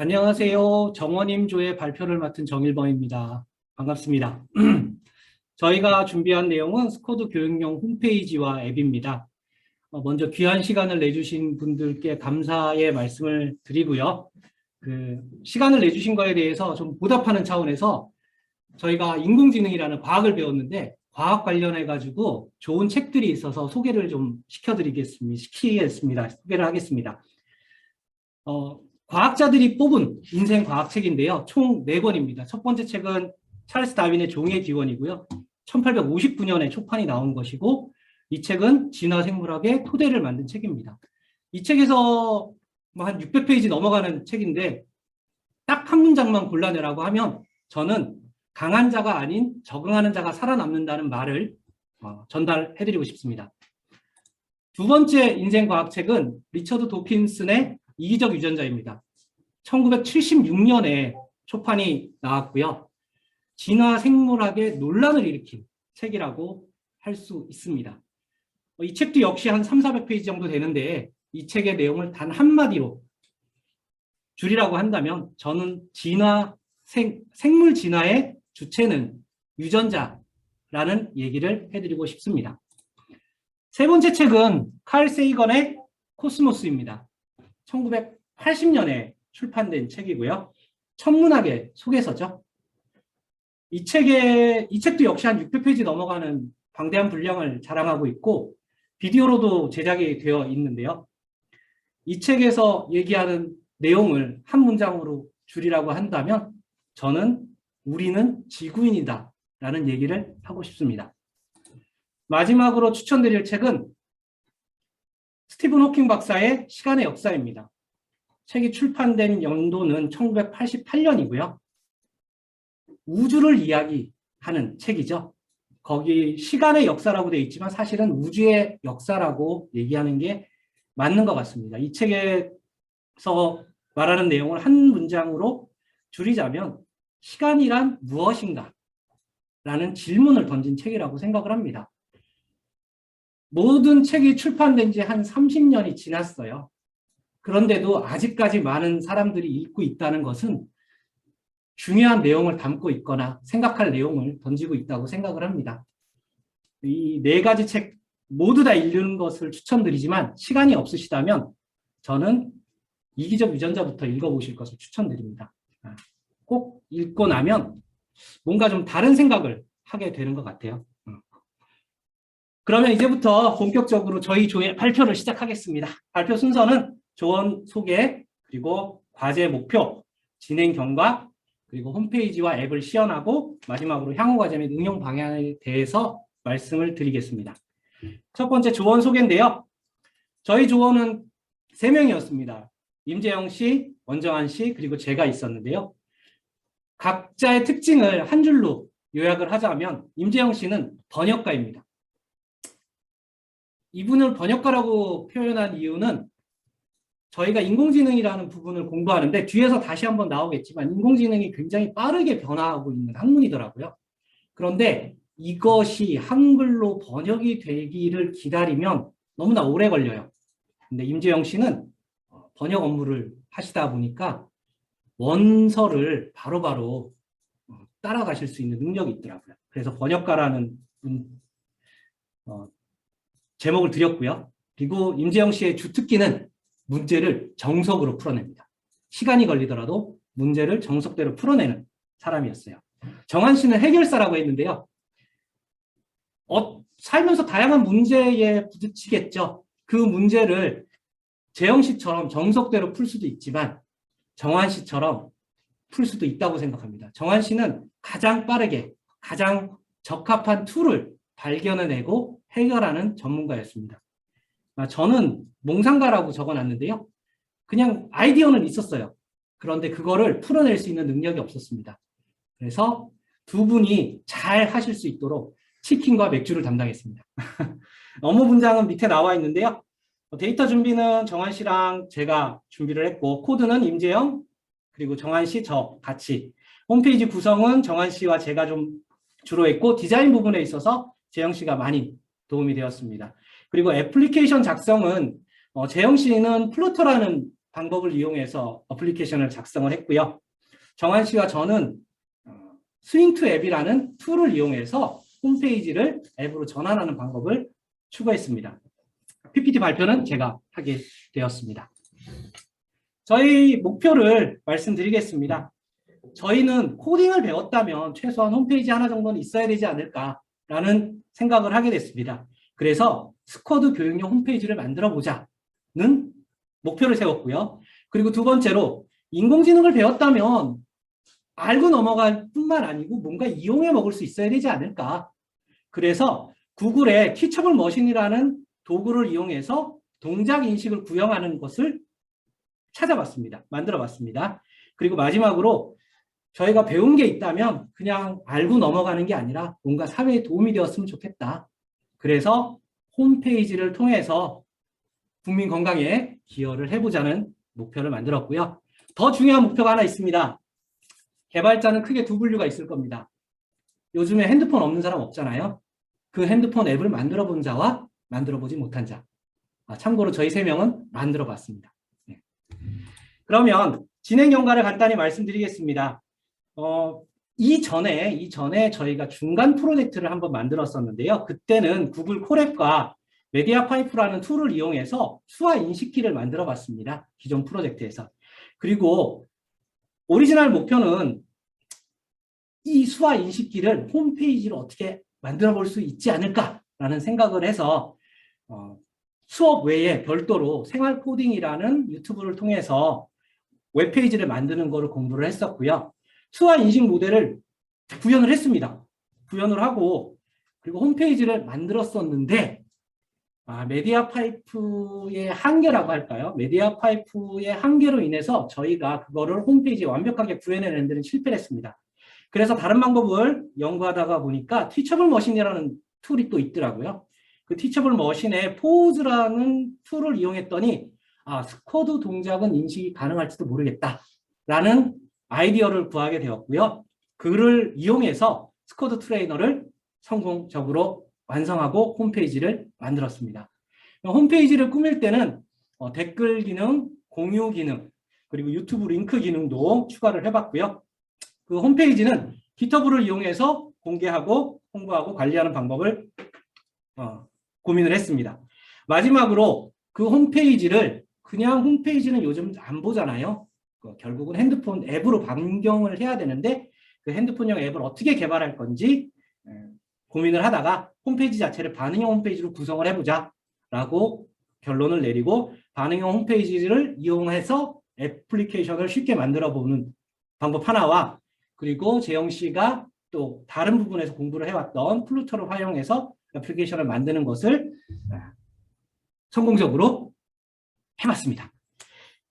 안녕하세요. 정원임조의 발표를 맡은 정일범입니다. 반갑습니다. 저희가 준비한 내용은 스코드 교육용 홈페이지와 앱입니다. 어, 먼저 귀한 시간을 내주신 분들께 감사의 말씀을 드리고요. 그 시간을 내주신 거에 대해서 좀 보답하는 차원에서 저희가 인공지능이라는 과학을 배웠는데 과학 관련해 가지고 좋은 책들이 있어서 소개를 좀 시켜드리겠습니다. 시키겠습니다. 소개를 하겠습니다. 어, 과학자들이 뽑은 인생 과학책인데요. 총 4권입니다. 첫 번째 책은 찰스 다윈의 종의 기원이고요. 1859년에 초판이 나온 것이고 이 책은 진화 생물학의 토대를 만든 책입니다. 이 책에서 뭐 한 600페이지 넘어가는 책인데 딱 한 문장만 골라내라고 하면 저는 강한 자가 아닌 적응하는 자가 살아남는다는 말을 어, 전달해드리고 싶습니다. 두 번째 인생 과학책은 리처드 도킨슨의 이기적 유전자입니다. 1976년에 초판이 나왔고요. 진화 생물학의 논란을 일으킨 책이라고 할 수 있습니다. 어, 이 책도 역시 한 3, 400페이지 정도 되는데 이 책의 내용을 단 한마디로 줄이라고 한다면 저는 진화, 생, 생물 진화의 주체는 유전자라는 얘기를 해드리고 싶습니다. 세 번째 책은 칼 세이건의 코스모스입니다. 1980년에 출판된 책이고요. 천문학의 소개서죠. 이 책에, 이 책도 역시 한 600페이지 넘어가는 방대한 분량을 자랑하고 있고, 비디오로도 제작이 되어 있는데요. 이 책에서 얘기하는 내용을 한 문장으로 줄이라고 한다면, 저는 우리는 지구인이다. 라는 얘기를 하고 싶습니다. 마지막으로 추천드릴 책은 스티븐 호킹 박사의 시간의 역사입니다. 책이 출판된 연도는 1988년이고요. 우주를 이야기하는 책이죠. 거기 시간의 역사라고 되어 있지만 사실은 우주의 역사라고 얘기하는 게 맞는 것 같습니다. 이 책에서 말하는 내용을 한 문장으로 줄이자면 시간이란 무엇인가? 라는 질문을 던진 책이라고 생각을 합니다. 모든 책이 출판된 지 한 30년이 지났어요. 그런데도 아직까지 많은 사람들이 읽고 있다는 것은 중요한 내용을 담고 있거나 생각할 내용을 던지고 있다고 생각을 합니다. 이 네 가지 책 모두 다 읽는 것을 추천드리지만 시간이 없으시다면 저는 이기적 유전자부터 읽어보실 것을 추천드립니다. 아, 꼭 읽고 나면 뭔가 좀 다른 생각을 하게 되는 것 같아요. 음. 그러면 이제부터 본격적으로 저희 조의 발표를 시작하겠습니다. 발표 순서는 조언 소개, 그리고 과제 목표, 진행 경과, 그리고 홈페이지와 앱을 시연하고 마지막으로 향후 과제 및 응용 방향에 대해서 말씀을 드리겠습니다. 첫 번째 조언 소개인데요. 저희 조언은 세명이었습니다 임재영 씨, 원정한 씨, 그리고 제가 있었는데요. 각자의 특징을 한 줄로 요약을 하자면 임재영 씨는 번역가입니다. 이분을 번역가라고 표현한 이유는 저희가 인공지능이라는 부분을 공부하는데 뒤에서 다시 한번 나오겠지만 인공지능이 굉장히 빠르게 변화하고 있는 학문이더라고요. 그런데 이것이 한글로 번역이 되기를 기다리면 너무나 오래 걸려요. 근데 임재영 씨는 번역 업무를 하시다 보니까 원서를 바로바로 바로 따라가실 수 있는 능력이 있더라고요. 그래서 번역가라는 어, 제목을 드렸고요. 그리고 임재영 씨의 주특기는 문제를 정석으로 풀어냅니다. 시간이 걸리더라도 문제를 정석대로 풀어내는 사람이었어요. 정한 씨는 해결사라고 했는데요. 어, 살면서 다양한 문제에 부딪히겠죠. 그 문제를 재영 씨처럼 정석대로 풀 수도 있지만 정한 씨처럼 풀 수도 있다고 생각합니다. 정한 씨는 가장 빠르게 가장 적합한 툴을 발견해내고 해결하는 전문가였습니다. 아, 저는 몽상가라고 적어놨는데요. 그냥 아이디어는 있었어요. 그런데 그거를 풀어낼 수 있는 능력이 없었습니다. 그래서 두 분이 잘 하실 수 있도록 치킨과 맥주를 담당했습니다. 업무 분장은 밑에 나와 있는데요. 데이터 준비는 정한 씨랑 제가 준비를 했고 코드는 임재영 그리고 정한 씨 저 같이 홈페이지 구성은 정한 씨와 제가 좀 주로 했고 디자인 부분에 있어서 재영 씨가 많이 도움이 되었습니다. 그리고 애플리케이션 작성은 어, 재영 씨는 플루터라는 방법을 이용해서 어플리케이션을 작성을 했고요. 정한 씨와 저는 어, 스윙투 앱이라는 툴을 이용해서 홈페이지를 앱으로 전환하는 방법을 추가했습니다. PPT 발표는 제가 하게 되었습니다. 저희 목표를 말씀드리겠습니다. 저희는 코딩을 배웠다면 최소한 홈페이지 하나 정도는 있어야 되지 않을까 라는 생각을 하게 됐습니다. 그래서 스쿼드 교육용 홈페이지를 만들어 보자는 목표를 세웠고요. 그리고 두 번째로 인공지능을 배웠다면 알고 넘어갈 뿐만 아니고 뭔가 이용해 먹을 수 있어야 되지 않을까. 그래서 구글의 티처블 머신이라는 도구를 이용해서 동작 인식을 구현하는 것을 찾아봤습니다. 만들어 봤습니다. 그리고 마지막으로 저희가 배운 게 있다면 그냥 알고 넘어가는 게 아니라 뭔가 사회에 도움이 되었으면 좋겠다. 그래서 홈페이지를 통해서 국민 건강에 기여를 해보자는 목표를 만들었고요. 더 중요한 목표가 하나 있습니다. 개발자는 크게 두 분류가 있을 겁니다. 요즘에 핸드폰 없는 사람 없잖아요. 그 핸드폰 앱을 만들어 본 자와 만들어 보지 못한 자. 아, 참고로 저희 세 명은 만들어 봤습니다. 네. 그러면 진행 경과를 간단히 말씀드리겠습니다. 어, 이전에, 이전에 저희가 중간 프로젝트를 한번 만들었었는데요. 그때는 구글 콜앱과 메디아 파이프라는 툴을 이용해서 수화 인식기를 만들어 봤습니다. 기존 프로젝트에서. 그리고 오리지널 목표는 이 수화 인식기를 홈페이지로 어떻게 만들어 볼 수 있지 않을까라는 생각을 해서 어, 수업 외에 별도로 생활 코딩이라는 유튜브를 통해서 웹페이지를 만드는 거를 공부를 했었고요. 수화 인식 모델을 구현을 했습니다. 구현을 하고 그리고 홈페이지를 만들었었는데 아, 메디아 파이프의 한계라고 할까요? 메디아 파이프의 한계로 인해서 저희가 그거를 홈페이지에 완벽하게 구현해내는 데는 실패를 했습니다. 그래서 다른 방법을 연구하다가 보니까 티처블 머신이라는 툴이 또 있더라고요. 그 티처블 머신의 포즈라는 툴을 이용했더니 아, 스쿼드 동작은 인식이 가능할지도 모르겠다 라는 아이디어를 구하게 되었고요. 그를 이용해서 스쿼드 트레이너를 성공적으로 완성하고 홈페이지를 만들었습니다. 홈페이지를 꾸밀 때는 어, 댓글 기능, 공유 기능, 그리고 유튜브 링크 기능도 추가를 해봤고요. 그 홈페이지는 기터브를 이용해서 공개하고 홍보하고 관리하는 방법을 어, 고민을 했습니다. 마지막으로 그 홈페이지를 그냥 홈페이지는 요즘 안 보잖아요. 그 결국은 핸드폰 앱으로 변경을 해야 되는데 그 핸드폰용 앱을 어떻게 개발할 건지 에, 고민을 하다가 홈페이지 자체를 반응형 홈페이지로 구성을 해보자 라고 결론을 내리고 반응형 홈페이지를 이용해서 애플리케이션을 쉽게 만들어 보는 방법 하나와 그리고 재영 씨가 또 다른 부분에서 공부를 해왔던 플루터를 활용해서 애플리케이션을 만드는 것을 성공적으로 해봤습니다.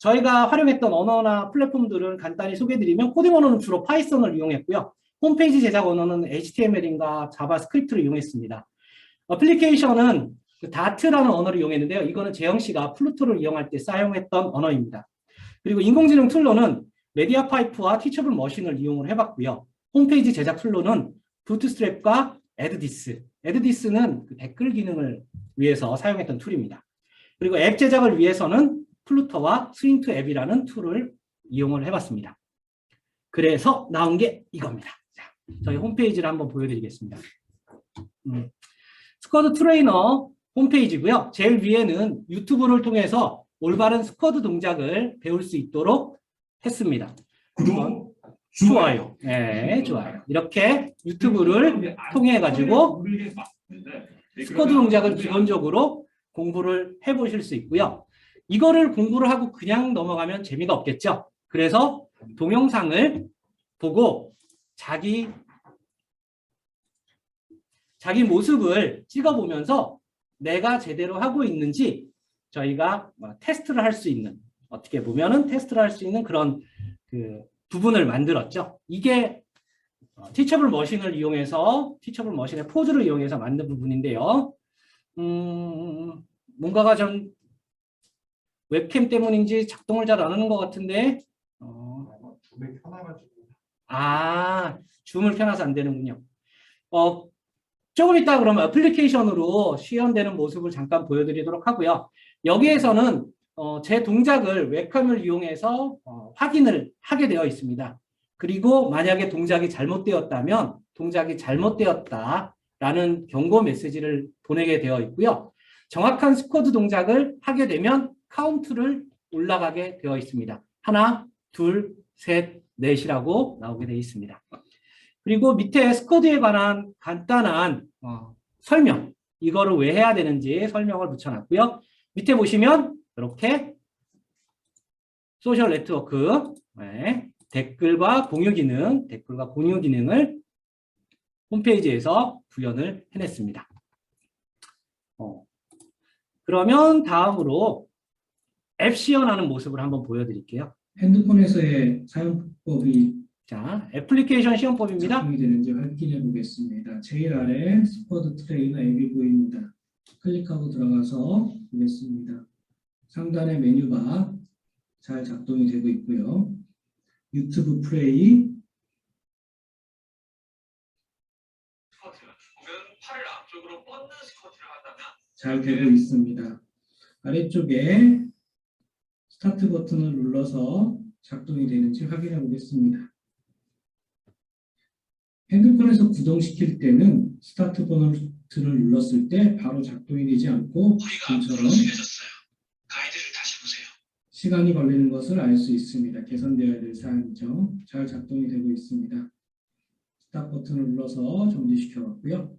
저희가 활용했던 언어나 플랫폼들은 간단히 소개해드리면 코딩 언어는 주로 파이썬을 이용했고요. 홈페이지 제작 언어는 HTML인가 자바스크립트를 이용했습니다. 어플리케이션은 그 다트라는 언어를 이용했는데요. 이거는 재영 씨가 플루토를 이용할 때 사용했던 언어입니다. 그리고 인공지능 툴로는 메디아 파이프와 티처블 머신을 이용을 해봤고요. 홈페이지 제작 툴로는 부트스트랩과 에드디스. 에드디스는 그 댓글 기능을 위해서 사용했던 툴입니다. 그리고 앱 제작을 위해서는 플루터와 스윙투 앱이라는 툴을 이용을 해봤습니다. 그래서 나온 게 이겁니다. 자, 저희 홈페이지를 한번 보여드리겠습니다. 음, 스쿼드 트레이너 홈페이지고요. 제일 위에는 유튜브를 통해서 올바른 스쿼드 동작을 배울 수 있도록 했습니다. 구독, 좋아요. 네, 좋아요. 이렇게 유튜브를 통해 가지고 스쿼드 동작을 기본적으로 공부를 해보실 수 있고요. 이거를 공부를 하고 그냥 넘어가면 재미가 없겠죠. 그래서 동영상을 보고 자기 자기 모습을 찍어보면서 내가 제대로 하고 있는지 저희가 뭐 테스트를 할 수 있는 어떻게 보면은 테스트를 할 수 있는 그런 그 부분을 만들었죠. 이게 티처블 머신을 이용해서 티처블 머신의 포즈를 이용해서 만든 부분인데요. 음, 뭔가가 좀 웹캠 때문인지 작동을 잘 안 하는 것 같은데 어, 아 줌을 켜놔서 안 되는군요. 어, 조금 이따 그러면 애플리케이션으로 시연되는 모습을 잠깐 보여드리도록 하고요. 여기에서는 어, 제 동작을 웹캠을 이용해서 어, 확인을 하게 되어 있습니다. 그리고 만약에 동작이 잘못되었다면 동작이 잘못되었다라는 경고 메시지를 보내게 되어 있고요. 정확한 스쿼드 동작을 하게 되면 카운트를 올라가게 되어 있습니다. 하나, 둘, 셋, 넷이라고 나오게 되어 있습니다. 그리고 밑에 스쿼드에 관한 간단한 어, 설명, 이거를 왜 해야 되는지 설명을 붙여놨고요. 밑에 보시면 이렇게 소셜 네트워크 네, 댓글과 공유 기능, 댓글과 공유 기능을 홈페이지에서 구현을 해냈습니다. 어, 그러면 다음으로 앱 시연하는 모습을 한번 보여드릴게요. 핸드폰에서의 사용법이 자, 애플리케이션 시연법입니다. 작동이 되는지 확인해 보겠습니다. 제일 아래 스쿼드 트레이너 앱이 보입니다. 클릭하고 들어가서 보겠습니다. 상단의 메뉴바 잘 작동이 되고 있고요. 유튜브 플레이 잘 되고 있습니다. 아래쪽에 스타트 버튼을 눌러서 작동이 되는지 확인해 보겠습니다. 핸드폰에서 구동시킬 때는 스타트 버튼을 눌렀을 때 바로 작동이 되지 않고 지금처럼. 시간이 걸리는 것을 알 수 있습니다. 개선되어야 될 사항이죠. 잘 작동이 되고 있습니다. 스탑 버튼을 눌러서 정지시켜 봤고요.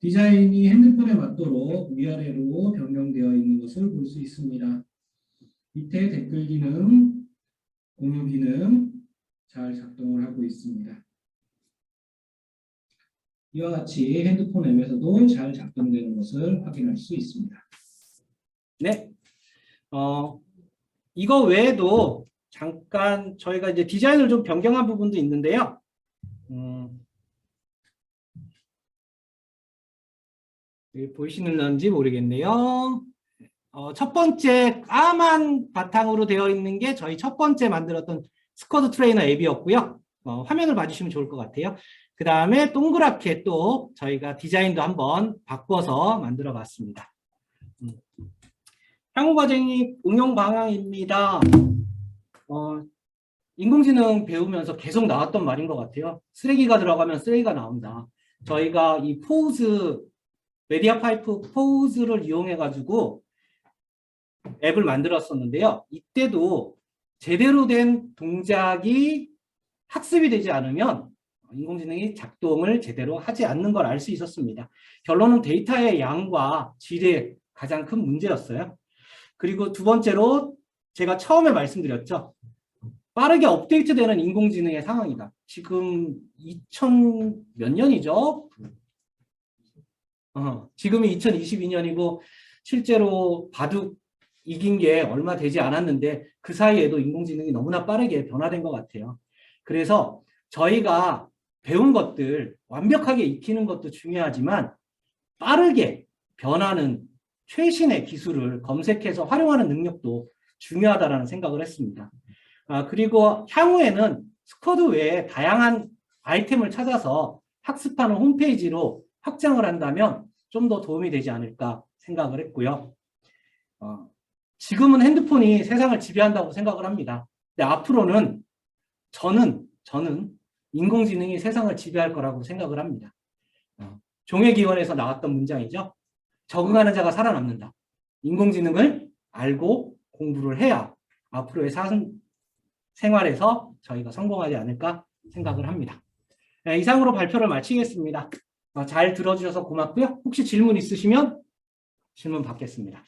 디자인이 핸드폰에 맞도록 위아래로 변경되어 있는 것을 볼 수 있습니다. 밑에 댓글 기능, 공유 기능 잘 작동을 하고 있습니다. 이와 같이 핸드폰 앱에서도 잘 작동되는 것을 확인할 수 있습니다. 네. 어, 이거 외에도 잠깐 저희가 이제 디자인을 좀 변경한 부분도 있는데요. 음, 여기 보이시는지 모르겠네요. 어, 첫 번째 까만 바탕으로 되어 있는 게 저희 첫 번째 만들었던 스쿼드 트레이너 앱이었고요. 어, 화면을 봐주시면 좋을 것 같아요. 그 다음에 동그랗게 또 저희가 디자인도 한번 바꿔서 만들어 봤습니다. 음. 향후 과정이 응용 방향입니다. 어, 인공지능 배우면서 계속 나왔던 말인 것 같아요. 쓰레기가 들어가면 쓰레기가 나온다. 저희가 이 포즈, 메디아 파이프 포즈를 이용해가지고 앱을 만들었었는데요. 이때도 제대로 된 동작이 학습이 되지 않으면 인공지능이 작동을 제대로 하지 않는 걸 알 수 있었습니다. 결론은 데이터의 양과 질이 가장 큰 문제였어요. 그리고 두 번째로 제가 처음에 말씀드렸죠. 빠르게 업데이트되는 인공지능의 상황이다. 지금 2000 몇 년이죠? 어, 지금이 2022년이고 실제로 바둑 이긴 게 얼마 되지 않았는데 그 사이에도 인공지능이 너무나 빠르게 변화된 것 같아요. 그래서 저희가 배운 것들 완벽하게 익히는 것도 중요하지만 빠르게 변하는 최신의 기술을 검색해서 활용하는 능력도 중요하다라는 생각을 했습니다. 아, 그리고 향후에는 스쿼드 외에 다양한 아이템을 찾아서 학습하는 홈페이지로 확장을 한다면 좀 더 도움이 되지 않을까 생각을 했고요. 어, 지금은 핸드폰이 세상을 지배한다고 생각을 합니다. 근데 앞으로는 저는 저는 인공지능이 세상을 지배할 거라고 생각을 합니다. 어, 종회기원에서 나왔던 문장이죠. 적응하는 자가 살아남는다. 인공지능을 알고 공부를 해야 앞으로의 사 생활에서 저희가 성공하지 않을까 생각을 합니다. 네, 이상으로 발표를 마치겠습니다. 어, 잘 들어주셔서 고맙고요. 혹시 질문 있으시면 질문 받겠습니다.